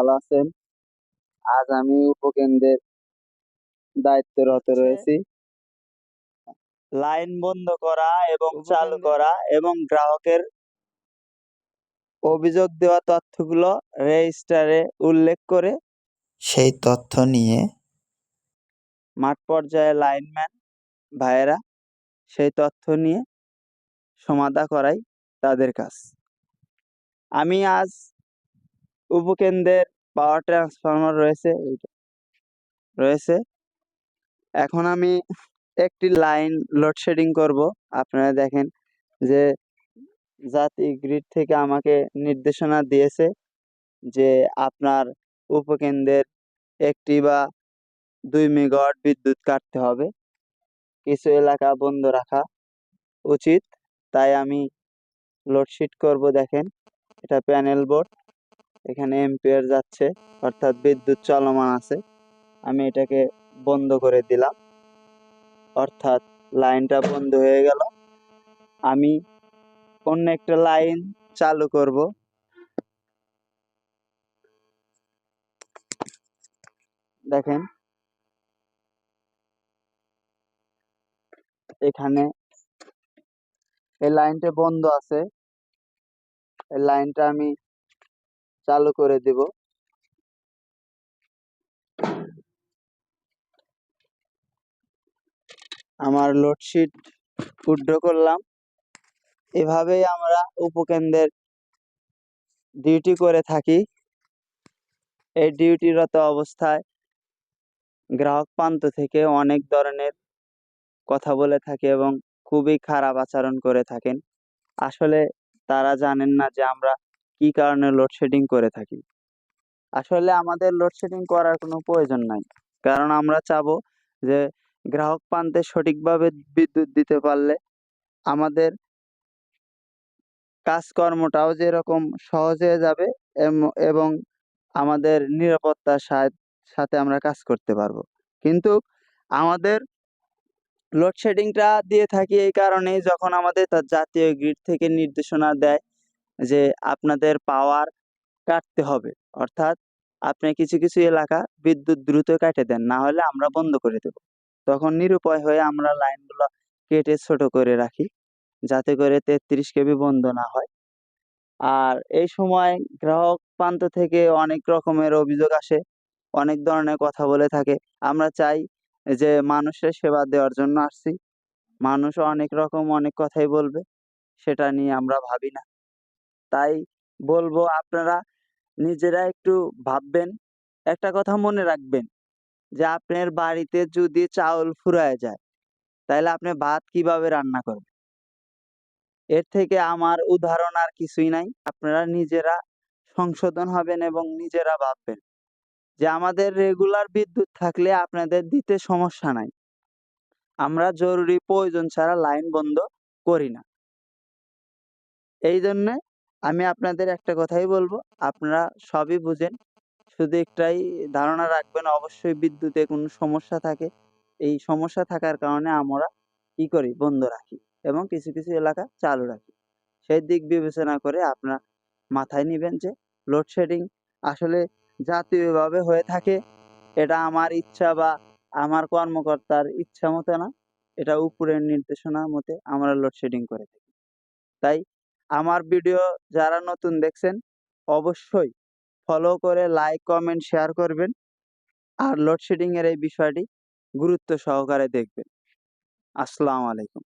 ভালো আছেন। আজ আমি উপকেন্দ্রের দায়িত্বরত রয়েছি। লাইন বন্ধ করা এবং চালু করা এবং গ্রাহকের অভিযোগ দেওয়া তথ্যগুলো রেজিস্টারে উল্লেখ করে সেই তথ্য নিয়ে মাঠ পর্যায়ে লাইনম্যান ভাইয়েরা সেই তথ্য নিয়ে সমাধা করাই তাদের কাজ। আমি আজ উপকেন্দ্রের পাওয়ার ট্রান্সফরমার রয়েছে রয়েছে। এখন আমি একটি লাইন লোডশেডিং করব। আপনারা দেখেন যে জাতি গ্রিড থেকে আমাকে নির্দেশনা দিয়েছে যে আপনার উপকেন্দ্রের একটি বা দুই মেগাওয়াট বিদ্যুৎ কাটতে হবে। কিছু এলাকা বন্ধ রাখা উচিত, তাই আমি লোডশিট করব, দেখেন। এটা প্যানেল বোর্ড এখানে এম্পিয়ার যাচ্ছে, অর্থাৎ বিদ্যুৎ চলমান আছে। আমি এটাকে বন্ধ করে দিলাম। অর্থাৎ লাইনটা বন্ধ হয়ে গেল। আমি অন্য একটা লাইন চালু করব। দেখেন। এখানে এই লাইনটা বন্ধ আছে। এই লাইনটা আমি চালু করে দিব। আমার লোডশিট উড্র করলাম। এভাবেই আমরা উপকেন্দ্রের ডিউটি করে থাকি। এই ডিউটিরত অবস্থায় গ্রাহক প্রান্ত থেকে অনেক ধরনের কথা বলে থাকে এবং খুবই খারাপ আচরণ করে থাকেন। আসলে তারা জানেন না যে আমরা কি কারণে লোডশেডিং করে থাকি? আসলে আমাদের লোডশেডিং করার কোনো প্রয়োজন নাই। কারণ আমরা চাবো যে গ্রাহক প্রান্তে সঠিকভাবে বিদ্যুৎ দিতে পারলে আমাদের কাজকর্মটাও যেরকম সহজ হয়ে যাবে এবং আমাদের নিরাপত্তার সাথে আমরা কাজ করতে পারব। কিন্তু আমাদের লোডশেডিংটা দিয়ে থাকি এই কারণেই যখন আমাদের তার জাতীয় গ্রিড থেকে নির্দেশনা দেয় যে আপনাদের পাওয়ার কাটতে হবে। অর্থাৎ আপনি কিছু কিছু এলাকা বিদ্যুৎ দ্রুত কাটে দেন, না হলে আমরা বন্ধ করে দেব। তখন নিরুপায় হয়ে আমরা লাইনগুলো কেটে ছোট করে রাখি, যাতে করে তেত্রিশ কেবি বন্ধ না হয়। আর এই সময় গ্রাহক প্রান্ত থেকে অনেক রকমের অভিযোগ আসে, অনেক ধরনের কথা বলে থাকে। আমরা চাই যে মানুষের সেবা দেওয়ার জন্য আসছি। মানুষ অনেক রকম অনেক কথাই বলবে, সেটা নিয়ে আমরা ভাবি না। তাই বলব আপনারা নিজেরা একটু ভাববেন, একটা কথা মনে রাখবেন যে আপনার বাড়িতে যদি চাউল ফুরায় যায় তাহলে আপনি ভাত কীভাবে রান্না করবেন? এর থেকে আমার উদাহরণ আর কিছুই নাই। আপনারা নিজেরা সংশোধন হবেন এবং নিজেরা ভাববেন যে আমাদের রেগুলার বিদ্যুৎ থাকলে আপনাদের দিতে সমস্যা নাই। আমরা জরুরি প্রয়োজন ছাড়া লাইন বন্ধ করি না। এই জন্যে আমি আপনাদের একটা কথাই বলব, আপনারা সবই বুঝেন। শুধু একটাই ধারণা রাখবেন, অবশ্যই বিদ্যুতে কোনো সমস্যা থাকে। এই সমস্যা থাকার কারণে আমরা কি করি? বন্ধ রাখি এবং কিছু কিছু এলাকা চালু রাখি। সেই দিক বিবেচনা করে আপনারা মাথায় নেবেন যে লোডশেডিং আসলে জাতীয়ভাবে হয়ে থাকে। এটা আমার ইচ্ছা বা আমার কর্মকর্তার ইচ্ছা মতো না। এটা উপরের নির্দেশনা মতে আমরা লোডশেডিং করে থাকি। তাই আমার ভিডিও যারা নতুন দেখছেন, অবশ্যই ফলো করে লাইক কমেন্ট শেয়ার করবেন। আর লোডশেডিং এর এই বিষয়টি গুরুত্ব সহকারে দেখবেন। আসসালামু আলাইকুম।